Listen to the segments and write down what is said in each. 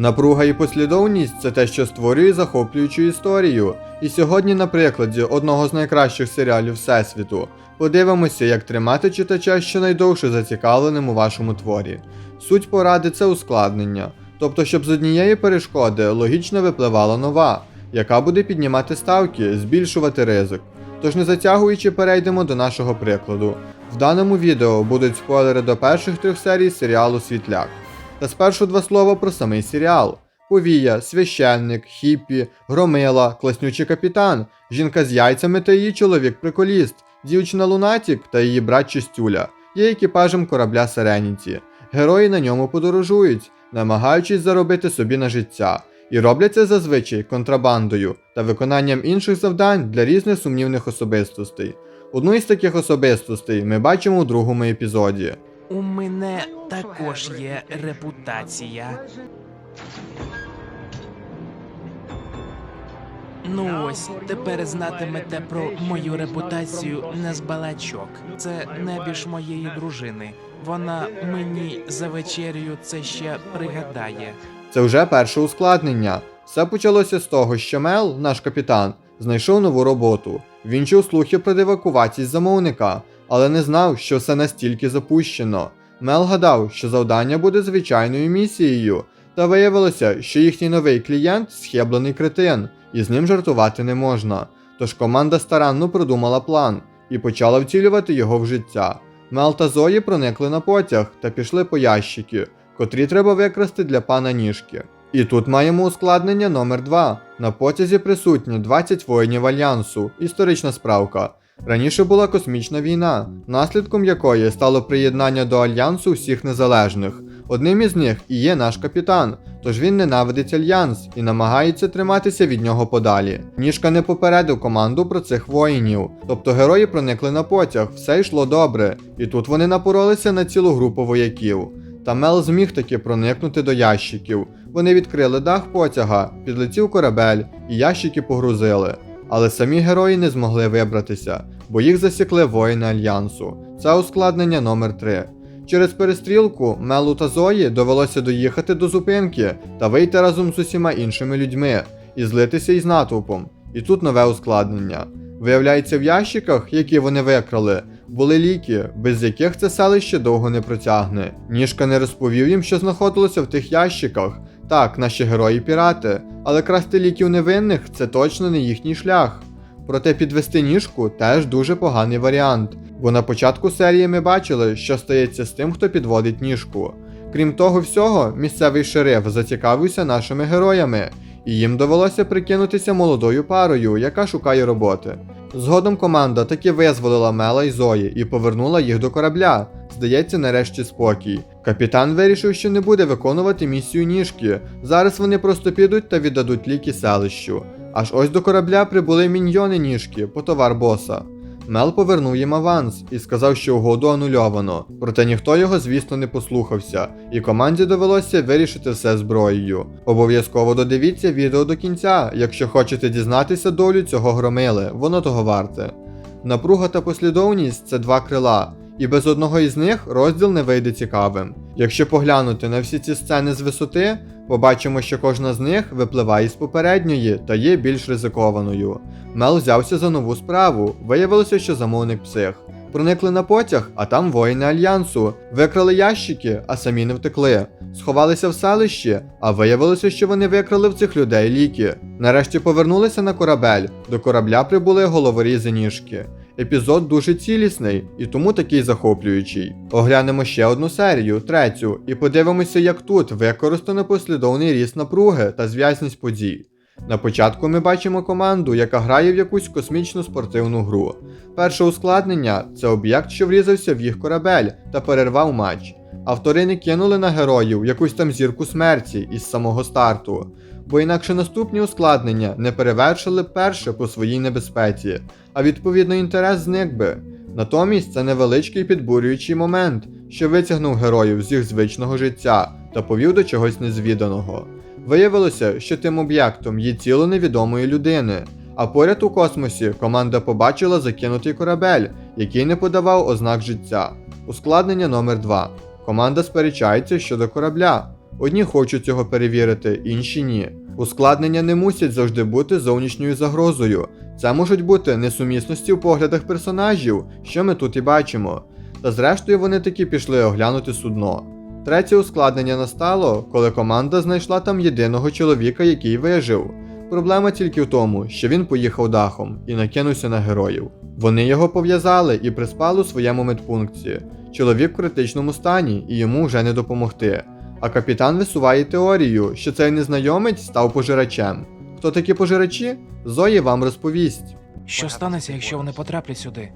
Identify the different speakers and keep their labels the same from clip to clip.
Speaker 1: Напруга і послідовність це те, що створює захоплюючу історію. І сьогодні, на прикладі одного з найкращих серіалів Всесвіту, подивимося, як тримати читача щонайдовше зацікавленим у вашому творі. Суть поради це ускладнення, тобто, щоб з однієї перешкоди логічно випливала нова, яка буде піднімати ставки, збільшувати ризик. Тож не затягуючи, перейдемо до нашого прикладу. В даному відео будуть спойлери до перших трьох серій серіалу Світляк. Та спершу два слова про самий серіал. Повія, священник, хіппі, громила, класнючий капітан, жінка з яйцями та її чоловік-приколіст, дівчина Лунатік та її брат Чистюля є екіпажем корабля Сереніті. Герої на ньому подорожують, намагаючись заробити собі на життя, і роблять це зазвичай контрабандою та виконанням інших завдань для різних сумнівних особистостей. Одну із таких особистостей ми бачимо у другому епізоді.
Speaker 2: У мене також є репутація. Ну ось, тепер знатимете про мою репутацію не з балачок. Це небіж моєї дружини. Вона мені за вечерю це ще пригадає.
Speaker 1: Це вже перше ускладнення. Все почалося з того, що Мел, наш капітан, знайшов нову роботу. Він чув слухи про девакувацію замовника, але не знав, що все настільки запущено. Мел гадав, що завдання буде звичайною місією, та виявилося, що їхній новий клієнт схеблений кретин, і з ним жартувати не можна. Тож команда старанно продумала план і почала втілювати його в життя. Мел та Зої проникли на потяг та пішли по ящики, котрі треба викрасти для пана ніжки. І тут маємо ускладнення номер 2 На потязі присутні 20 воїнів альянсу. Історична справка. Раніше була космічна війна, наслідком якої стало приєднання до альянсу всіх незалежних. Одним із них і є наш капітан, тож він ненавидить альянс і намагається триматися від нього подалі. Ніжка не попередив команду про цих воїнів, тобто герої проникли на потяг, все йшло добре, і тут вони напоролися на цілу групу вояків. Та Мел зміг таки проникнути до ящиків. Вони відкрили дах потяга, підлетів корабель, і ящики погрузили. Але самі герої не змогли вибратися, бо їх засікли воїни Альянсу. Це ускладнення номер 3 Через перестрілку Мелу та Зої довелося доїхати до зупинки та вийти разом з усіма іншими людьми і злитися із натовпом. І тут нове ускладнення. Виявляється, в ящиках, які вони викрали, були ліки, без яких це селище довго не протягне. Ніжка не розповів їм, що знаходилося в тих ящиках. Так, наші герої пірати, але красти ліків невинних це точно не їхній шлях. Проте підвести ніжку теж дуже поганий варіант, бо на початку серії ми бачили, що стається з тим, хто підводить ніжку. Крім того всього, місцевий шериф зацікавився нашими героями, і їм довелося прикинутися молодою парою, яка шукає роботи. Згодом команда таки визволила Мела і Зої і повернула їх до корабля. Здається, нарешті спокій. Капітан вирішив, що не буде виконувати місію ніжки. Зараз вони просто підуть та віддадуть ліки селищу. Аж ось до корабля прибули міньйони ніжки по товар боса. Мел повернув їм аванс і сказав, що угоду анульовано. Проте ніхто його, звісно, не послухався, і команді довелося вирішити все зброєю. Обов'язково додивіться відео до кінця, якщо хочете дізнатися долю цього громили, воно того варте. Напруга та послідовність це два крила, і без одного із них розділ не вийде цікавим. Якщо поглянути на всі ці сцени з висоти, побачимо, що кожна з них випливає з попередньої та є більш ризикованою. Мел взявся за нову справу, виявилося, що замовник псих. Проникли на потяг, а там воїни альянсу, викрали ящики, а самі не втекли. Сховалися в селищі, а виявилося, що вони викрали в цих людей ліки. Нарешті повернулися на корабель. До корабля прибули головорізи ніжки. Епізод дуже цілісний і тому такий захоплюючий. Оглянемо ще одну серію, третю, і подивимося, як тут використано послідовний ріст напруги та зв'язність подій. На початку ми бачимо команду, яка грає в якусь космічну спортивну гру. Перше ускладнення це об'єкт, що врізався в їх корабель та перервав матч. Автори не кинули на героїв якусь там зірку смерті із самого старту, бо інакше наступні ускладнення не перевершили перше по своїй небезпеці, а відповідно інтерес зник би. Натомість це невеличкий підбурюючий момент, що витягнув героїв з їх звичного життя та повів до чогось незвіданого. Виявилося, що тим об'єктом є тіло невідомої людини, а поряд у космосі команда побачила закинутий корабель, який не подавав ознак життя. Ускладнення номер 2 Команда сперечається щодо корабля. Одні хочуть цього перевірити, інші ні. Ускладнення не мусять завжди бути зовнішньою загрозою. Це можуть бути несумісності в поглядах персонажів, що ми тут і бачимо. Та зрештою вони таки пішли оглянути судно. Третє ускладнення настало, коли команда знайшла там єдиного чоловіка, який вижив. Проблема тільки в тому, що він поїхав дахом і накинувся на героїв. Вони його пов'язали і приспали у своєму медпункті. Чоловік в критичному стані і йому вже не допомогти. А капітан висуває теорію, що цей незнайомець став пожирачем. Хто такі пожирачі? Зої вам розповість.
Speaker 2: Що станеться, якщо вони потраплять сюди?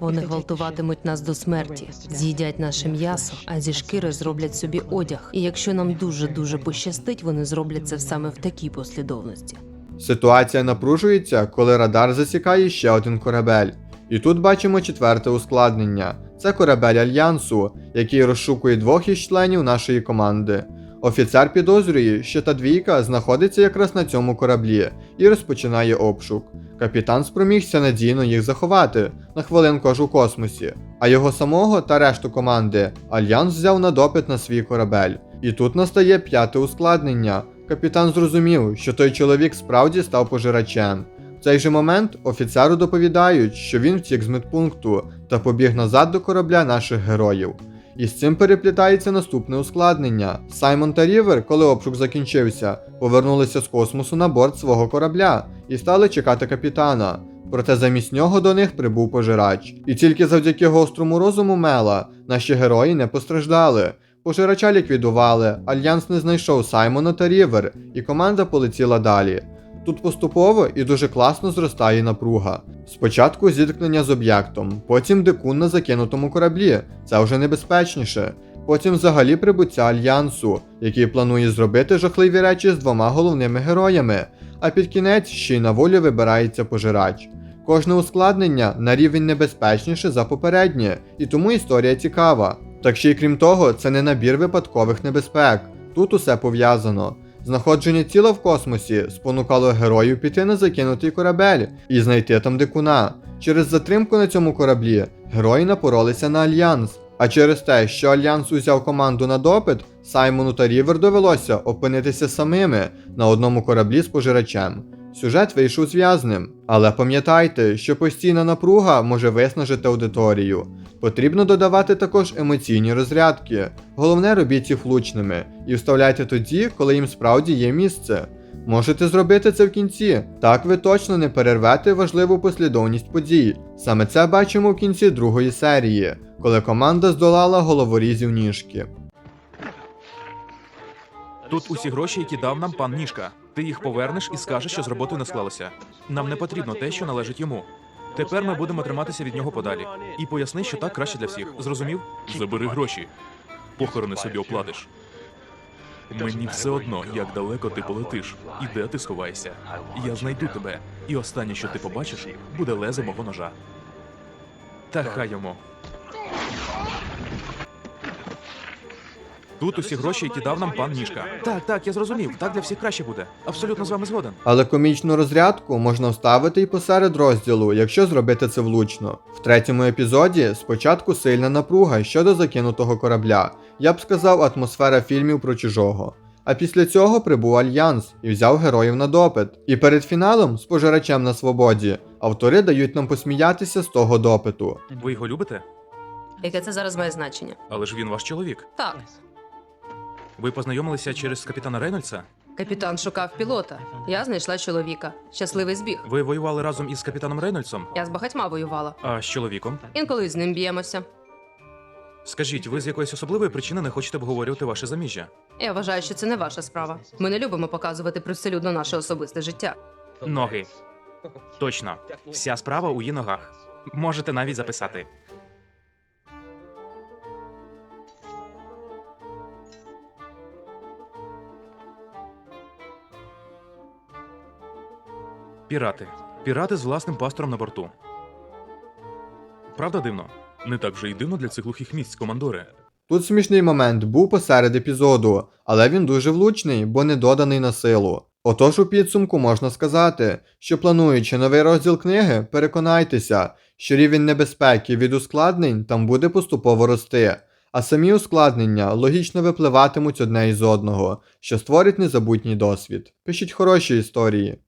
Speaker 3: Вони гвалтуватимуть нас до смерті, з'їдять наше м'ясо, а зі шкіри зроблять собі одяг. І якщо нам дуже дуже пощастить, вони зроблять це саме в такій послідовності.
Speaker 1: Ситуація напружується, коли радар засікає ще один корабель. І тут бачимо четверте ускладнення: це корабель Альянсу, який розшукує двох із членів нашої команди. Офіцер підозрює, що та двійка знаходиться якраз на цьому кораблі і розпочинає обшук. Капітан спромігся надійно їх заховати на хвилинку аж у космосі, а його самого та решту команди Альянс взяв на допит на свій корабель. І тут настає п'яте ускладнення. Капітан зрозумів, що той чоловік справді став пожирачем. В цей же момент офіцеру доповідають, що він втік з медпункту та побіг назад до корабля наших героїв. І з цим переплітається наступне ускладнення. Саймон та Рівер, коли обшук закінчився, повернулися з космосу на борт свого корабля і стали чекати капітана. Проте замість нього до них прибув пожирач. І тільки завдяки гострому розуму Мела наші герої не постраждали. Пожирача ліквідували, Альянс не знайшов Саймона та Рівер, і команда полетіла далі. Тут поступово і дуже класно зростає напруга. Спочатку зіткнення з об'єктом, потім дикун на закинутому кораблі, це вже небезпечніше. Потім взагалі прибуття альянсу, який планує зробити жахливі речі з двома головними героями, а під кінець ще й на волю вибирається пожирач. Кожне ускладнення на рівень небезпечніше за попереднє, і тому історія цікава. Так ще й крім того, це не набір випадкових небезпек. Тут усе пов'язано. Знаходження тіла в космосі спонукало героїв піти на закинутий корабель і знайти там дикуна. Через затримку на цьому кораблі герої напоролися на альянс. А через те, що альянс узяв команду на допит, Саймону та Рівер довелося опинитися самими на одному кораблі з пожирачем. Сюжет вийшов зв'язним, але пам'ятайте, що постійна напруга може виснажити аудиторію. Потрібно додавати також емоційні розрядки. Головне робіть їх влучними і вставляйте тоді, коли їм справді є місце. Можете зробити це в кінці. Так ви точно не перервете важливу послідовність подій. Саме це бачимо в кінці другої серії, коли команда здолала головорізів ніжки.
Speaker 4: Тут усі гроші, які дав нам пан Ніжка. Ти їх повернеш і скажеш, що з роботою не склалося. Нам не потрібно те, що належить йому. Тепер ми будемо триматися від нього подалі. І поясни, що так краще для всіх. Зрозумів? Забери гроші. Похорони собі оплатиш. Мені все одно, як далеко ти полетиш і де ти сховаєшся. Я знайду тебе, і останнє, що ти побачиш, буде лезе мого ножа. Та хай йому. Тут усі гроші, які дав нам пан Ніжка. Так, так, я зрозумів. Так для всіх краще буде. Абсолютно з вами згоден.
Speaker 1: Але комічну розрядку можна вставити і посеред розділу, якщо зробити це влучно. В третьому епізоді спочатку сильна напруга щодо закинутого корабля. Я б сказав, атмосфера фільмів про чужого. А після цього прибув альянс і взяв героїв на допит. І перед фіналом з пожирачем на свободі автори дають нам посміятися з того допиту.
Speaker 4: Ви його любите?
Speaker 3: Яке це зараз має значення?
Speaker 4: Але ж він ваш чоловік.
Speaker 3: Так,
Speaker 4: Ви познайомилися через капітана Рейнольдса?
Speaker 3: капітан шукав пілота. Я знайшла чоловіка. Щасливий збіг.
Speaker 4: Ви воювали разом із капітаном Рейнольдсом?
Speaker 3: Я з багатьма воювала.
Speaker 4: А з чоловіком?
Speaker 3: Інколи з ним б'ємося.
Speaker 4: Скажіть, ви з якоїсь особливої причини не хочете обговорювати ваше заміжжя?
Speaker 3: Я вважаю, що це не ваша справа. Ми не любимо показувати привселюдно наше особисте життя.
Speaker 4: Ноги. Точно. Вся справа у її ногах. Можете навіть записати. Пірати. Пірати з власним пастором на борту. Правда дивно? Не так вже й дивно для цих глухих місць, командоре.
Speaker 1: Тут смішний момент був посеред епізоду, але він дуже влучний, бо не доданий на силу. Отож у підсумку можна сказати, що плануючи новий розділ книги, переконайтеся, що рівень небезпеки від ускладнень там буде поступово рости, а самі ускладнення логічно випливатимуть одне із одного, що створить незабутній досвід. Пишіть хороші історії.